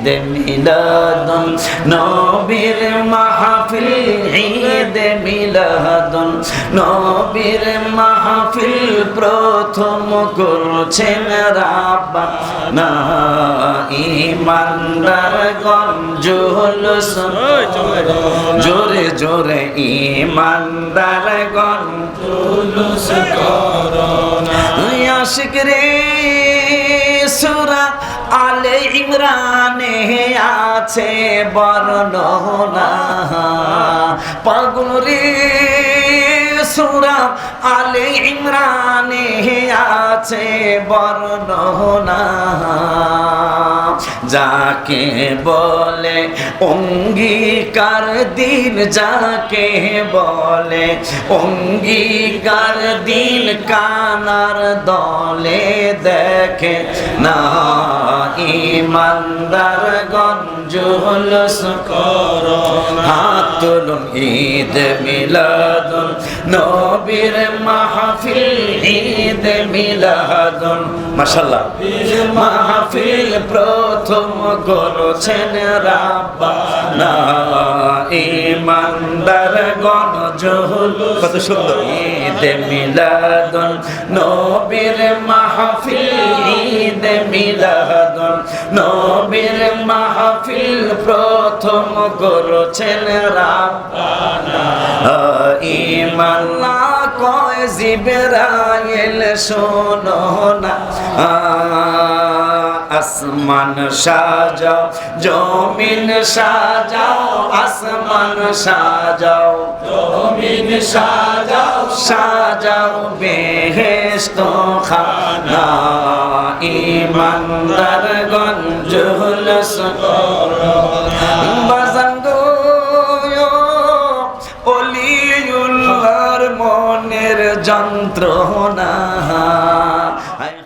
ঈদ মিলাদুন নবীর মাহফিল ঈদ মিলাদুন নবীর মাহফিল প্রথম করছেন রাব্বানা ইমানদার গঞ্জুলুস জোরে জোরে ইমানদার গঞ্জুলুস আশিক রে আলে ইমরানে আছে বর্ণনা। পাগরে সুরা আলে ইমরানে আছে বর্ণনা। যাকে বলে অঙ্গীকার দিন যাকে বলে অঙ্গীকার দিন কানার দলে দেখে না ইমানদার গঞ্জুলস কর। হাত ঈদ মিলাদুন নবীর মাহফিল ঈদ মিলাদুন। মাশাআল্লাহ। মাহফিল প্রথম করেছেন রাব্বানা। ইমানদার গণজহুল কত সুন্দর। ঈদ মিলাদুন নবীর মাহফিল ঈদ মিলাদুন নবীর মাহফিল প্রথম করেছেন রাব্বানা। ইমাল্লা কয় জিবরাইল শোনো না। আসমান সাজাও জমিন সাজাও আসমান সাজাও। জমিন সাজাও সাজাও বেহেস্ত খানা ইমানদার গঞ্জ হুলস মনের যন্ত্রণা।